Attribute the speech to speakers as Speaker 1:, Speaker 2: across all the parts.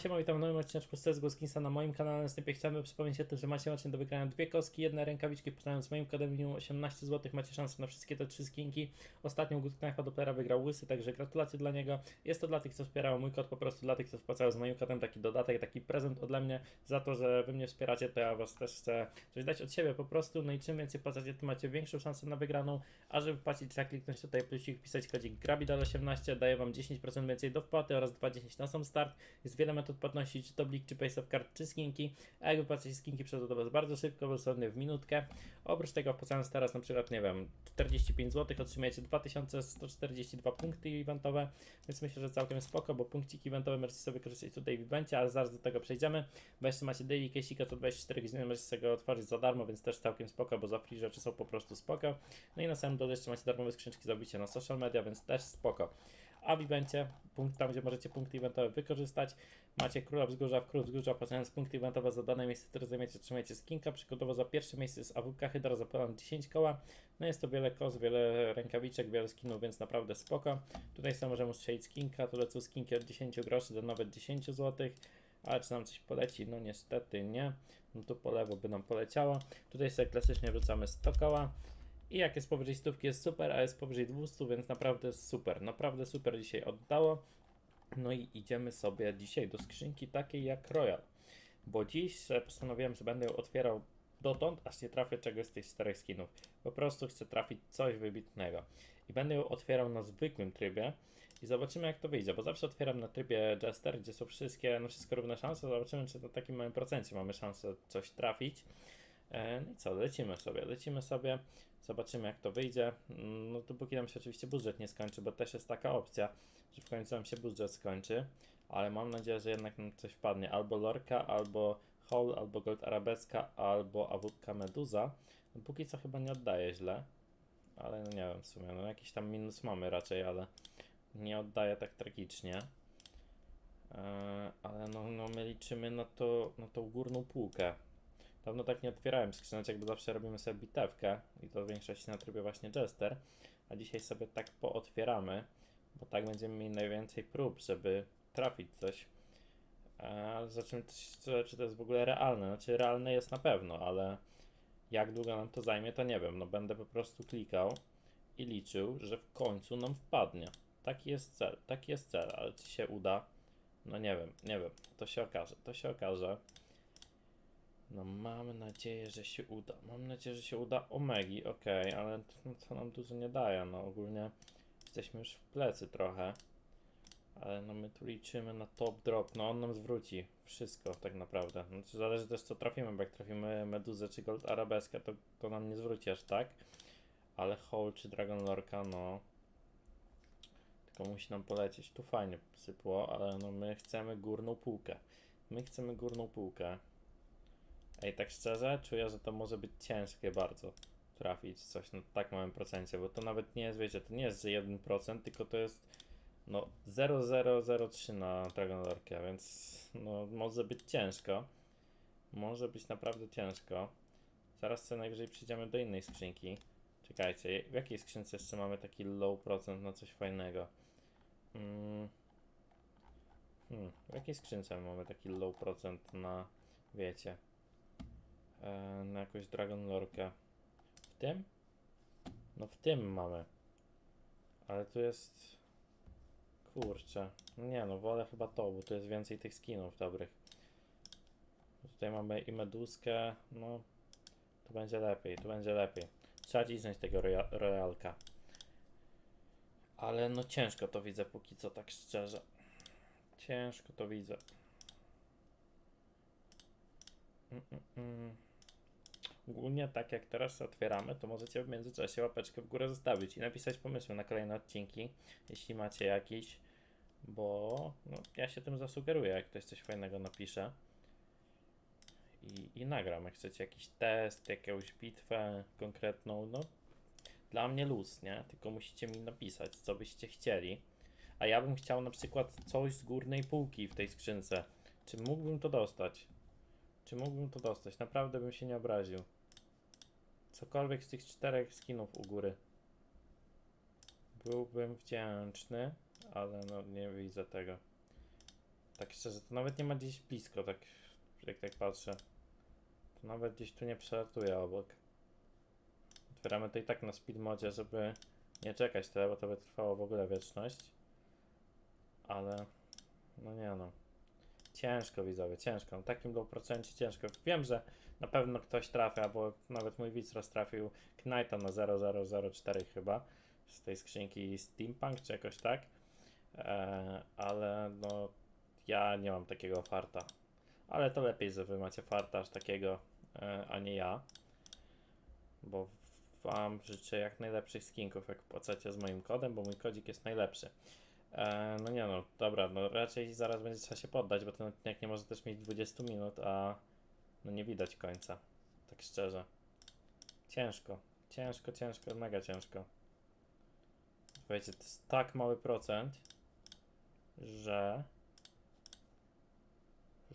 Speaker 1: siema, witam w nowym odcinku z CSGO Skinsa na moim kanale. Następnie chciałbym przypomnieć o tym, że macie właśnie do wygrania dwie kostki, jedne rękawiczki, wpłacając z moim kodem minimum 18 zł macie szansę na wszystkie te trzy skinki. Ostatnią Good Knife Doplera wygrał Łysy, także gratulacje dla niego. Jest to dla tych, co wspierają mój kod, po prostu dla tych, co wpłacają z moim kodem taki dodatek, taki prezent ode mnie za to, że wy mnie wspieracie, to ja was też chcę coś dać od siebie po prostu. No i czym więcej płacacie, tym macie większą szansę na wygraną. A żeby wpłacić, trzeba kliknąć tutaj plusik, wpisać kodzik GRABIDAL18, daje wam 10% więcej do wpłaty oraz 2,10 na sam start. Jest wiele metod płatności, czy to blik, czy paysoft card, czy skinki. A jak wypłacicie skinki, przejdą do was bardzo szybko, dosłownie w minutkę. Oprócz tego wpłacając teraz na przykład, nie wiem, 45 zł, otrzymujecie 2142 punkty eventowe, więc myślę, że całkiem spoko, bo punkciki eventowe możecie sobie wykorzystać tutaj w evencie, ale zaraz do tego przejdziemy. Bo jeszcze macie daily case'ika, to 24 godziny możecie sobie go otworzyć za darmo, więc też całkiem spoko, bo za free rzeczy są po prostu spoko. No i na samym dole jeszcze macie darmowe skrzynki zrobicie na social media, więc też spoko. A w evencie, punkt tam gdzie możecie punkty eventowe wykorzystać, macie Króla Wzgórza w Król Wzgórza, płacąc punkty eventowe za dane miejsce, które zajmiecie, otrzymujecie skinka. Przykładowo za pierwsze miejsce jest AWK Hydra za ponad 10 koła. No jest to wiele kos, wiele rękawiczek, wiele skinów, więc naprawdę spoko. Tutaj sobie możemy strzelić skinka, tu lecą skinki od 10 groszy do nawet 10 zł. Ale czy nam coś poleci? No niestety nie. No tu po lewo by nam poleciało. Tutaj sobie klasycznie wrzucamy 100 koła. I jak jest powyżej stówki jest super, a jest powyżej 200, więc naprawdę super. Naprawdę super dzisiaj oddało. No i idziemy sobie dzisiaj do skrzynki takiej jak Royal. Bo dziś postanowiłem, że będę ją otwierał dotąd, aż nie trafię czegoś z tych czterech skinów. Po prostu chcę trafić coś wybitnego. I będę ją otwierał na zwykłym trybie i zobaczymy jak to wyjdzie, bo zawsze otwieram na trybie Jester, gdzie są wszystkie, no wszystko równe szanse. Zobaczymy, czy na takim małym procencie mamy szansę coś trafić. E, No i co, lecimy sobie, lecimy sobie, zobaczymy jak to wyjdzie. Mm, No dopóki nam się oczywiście budżet nie skończy, bo też jest taka opcja, że w końcu nam się budżet skończy, ale mam nadzieję, że jednak nam coś wpadnie. Albo Lorka, albo Hall, albo Gold Arabeska, albo Awutka Meduza. No póki co chyba nie oddaje źle, ale no nie wiem w sumie, no jakiś tam minus mamy raczej, ale nie oddaje tak tragicznie. E, ale no, no my liczymy na, to, na tą górną półkę. Dawno tak nie otwierałem skrzynek, bo zawsze robimy sobie bitewkę i to w większości na trybie właśnie Jester, a dzisiaj sobie tak pootwieramy, bo tak będziemy mieli najwięcej prób, żeby trafić coś. Ale zobaczymy, czy, czy to jest w ogóle realne. Znaczy realne jest na pewno, ale jak długo nam to zajmie, to nie wiem. No będę po prostu klikał i liczył, że w końcu nam wpadnie. Taki jest cel, taki jest cel, ale czy się uda? No nie wiem, nie wiem. To się okaże, to się okaże. No mam nadzieję, że się uda. Mam nadzieję, że się uda Omegi, okej, ale t- no, to nam dużo nie daje. No ogólnie jesteśmy już w plecy trochę. Ale no my tu liczymy na top drop. No on nam zwróci wszystko tak naprawdę. Znaczy zależy też co trafimy, bo jak trafimy Meduzę czy Gold Arabeskę, to, to nam nie zwróci aż tak. Ale Hole czy Dragon Lorca, no tylko musi nam polecieć. Tu fajnie sypło, ale no my chcemy górną półkę. My chcemy górną półkę. Ej, tak szczerze, czuję, że to może być ciężkie bardzo trafić coś na tak małym procencie, bo to nawet nie jest, wiecie, to nie jest, że 1%, tylko to jest no 0,003 na Dragon więc no może być ciężko. Może być naprawdę ciężko. Zaraz sobie najwyżej przyjdziemy do innej skrzynki. Czekajcie, w jakiej skrzynce jeszcze mamy taki low procent na coś fajnego? Mm. Hmm, w jakiej skrzynce mamy taki low procent na, wiecie, na jakąś Dragon Lorkę? W tym? No w tym mamy. Ale tu jest... Kurczę. Nie no, wolę chyba to, bo tu jest więcej tych skinów dobrych. Tutaj mamy i meduskę, no... Tu będzie lepiej, tu będzie lepiej. Trzeba cisnąć tego roya- royalka. Ale no ciężko to widzę póki co, tak szczerze. Ciężko to widzę. Mm, mm, Ogólnie tak jak teraz otwieramy, to możecie w międzyczasie łapeczkę w górę zostawić i napisać pomysły na kolejne odcinki, jeśli macie jakiś, bo no, ja się tym zasugeruję, jak ktoś coś fajnego napisze. I, I nagram, jak chcecie jakiś test, jakąś bitwę konkretną, no dla mnie luz, nie? Tylko musicie mi napisać, co byście chcieli. A ja bym chciał na przykład coś z górnej półki w tej skrzynce. Czy mógłbym to dostać? Czy mógłbym to dostać? Naprawdę bym się nie obraził. Cokolwiek z tych czterech skinów u góry. Byłbym wdzięczny, ale no nie widzę tego. Tak szczerze, to nawet nie ma gdzieś blisko, tak jak tak patrzę. To nawet gdzieś tu nie przelatuje obok. Otwieramy to i tak na speed modzie, żeby nie czekać tyle, bo to by trwało w ogóle wieczność. Ale no nie no. Ciężko widzowie, ciężko. Na takim low procencie ciężko. Wiem, że na pewno ktoś trafia, bo nawet mój widz roztrafił Knighta na 0004 chyba z tej skrzynki Steampunk czy jakoś tak. E, ale no ja nie mam takiego farta. Ale to lepiej, że wy macie farta aż takiego, e, a nie ja. Bo wam życzę jak najlepszych skinków, jak płacacie z moim kodem, bo mój kodzik jest najlepszy. E, no nie no, dobra, no raczej zaraz będzie trzeba się poddać, bo ten odcinek nie może też mieć 20 minut, a no nie widać końca. Tak szczerze. Ciężko, ciężko, ciężko, mega ciężko. Wiecie, to jest tak mały procent, że,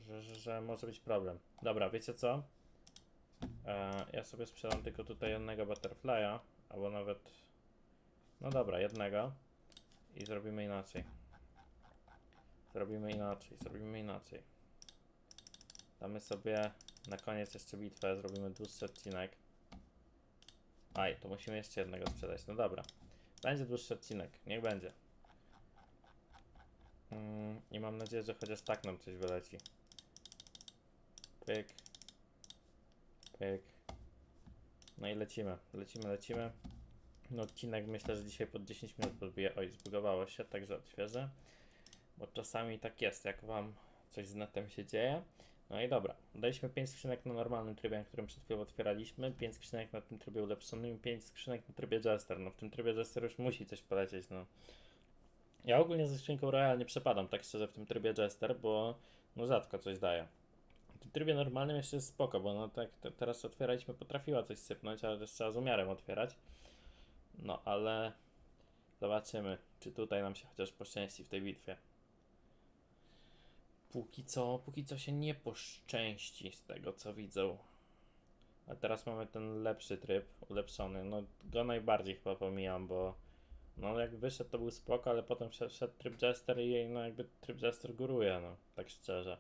Speaker 1: że, że, że może być problem. Dobra, wiecie co? E, ja sobie sprzedam tylko tutaj jednego butterfly'a, albo nawet, no dobra, jednego i zrobimy inaczej. Zrobimy inaczej, zrobimy inaczej. Damy sobie na koniec jeszcze bitwę, zrobimy dłuższy odcinek. Aj, to musimy jeszcze jednego sprzedać. No dobra. Będzie dłuższy odcinek, niech będzie. Mm, I mam nadzieję, że chociaż tak nam coś wyleci. Pyk. Pyk. No i lecimy, lecimy, lecimy. Odcinek myślę, że dzisiaj pod 10 minut podbije. Oj, zbugowało się, także odświeżę. Bo czasami tak jest, jak wam coś z netem się dzieje. No i dobra, daliśmy 5 skrzynek na normalnym trybie, na którym przed chwilą otwieraliśmy, 5 skrzynek na tym trybie ulepszonym i 5 skrzynek na trybie Jester. No w tym trybie Jester już musi coś polecieć, no. Ja ogólnie ze skrzynką Royal nie przepadam tak szczerze w tym trybie Jester, bo no rzadko coś daje. W tym trybie normalnym jeszcze jest spoko, bo no tak te, teraz otwieraliśmy, potrafiła coś sypnąć, ale też trzeba z umiarem otwierać. No ale zobaczymy, czy tutaj nam się chociaż poszczęści w tej bitwie. Póki co, póki co się nie poszczęści z tego co widzę. A teraz mamy ten lepszy tryb, ulepszony. No go najbardziej chyba pomijam, bo no jak wyszedł to był spoko, ale potem wszedł, tryb Jester i no jakby tryb Jester góruje, no tak szczerze.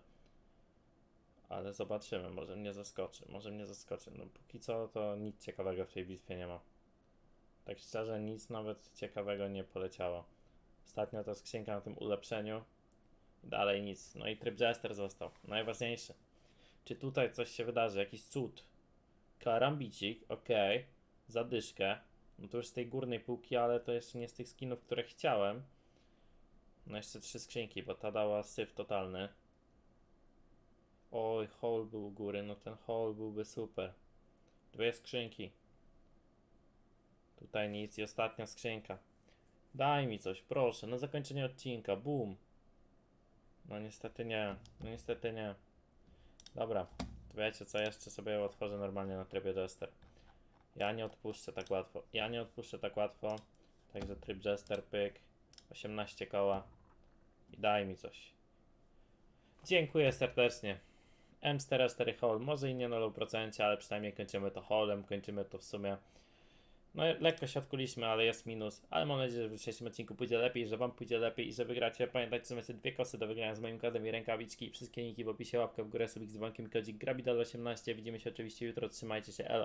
Speaker 1: Ale zobaczymy, może mnie zaskoczy, może mnie zaskoczy. No póki co to nic ciekawego w tej bitwie nie ma. Tak szczerze nic nawet ciekawego nie poleciało. Ostatnio to skrzynka na tym ulepszeniu. Dalej nic. No i tryb Jester został. Najważniejszy. Czy tutaj coś się wydarzy? Jakiś cud? Karambicik, okej. Zadyszkę. No to już z tej górnej półki, ale to jeszcze nie z tych skinów, które chciałem. No jeszcze trzy skrzynki, bo ta dała syf totalny. Oj, hole był u góry. No ten hole byłby super. Dwie skrzynki. Tutaj nic i ostatnia skrzynka. Daj mi coś, proszę, na zakończenie odcinka. Boom. No niestety nie. No niestety nie. Dobra. To wiecie co, jeszcze sobie otworzę normalnie na trybie Jester. Ja nie odpuszczę tak łatwo. Ja nie odpuszczę tak łatwo. Także tryb Jester, pyk. 18 koła. I daj mi coś. Dziękuję serdecznie. M44 Hall, może i nie na low procencie, ale przynajmniej kończymy to Hallem, kończymy to w sumie. No lekko się odkuliśmy, ale jest minus. Ale mam nadzieję, że w dzisiejszym odcinku pójdzie lepiej, że wam pójdzie lepiej i że wygracie. Pamiętajcie, że macie dwie kosy do wygrania z moim kodem i rękawiczki. Wszystkie linki w opisie, łapkę w górę, subik z dzwonkiem kodzik grabidal18. Widzimy się oczywiście jutro, trzymajcie się, elo.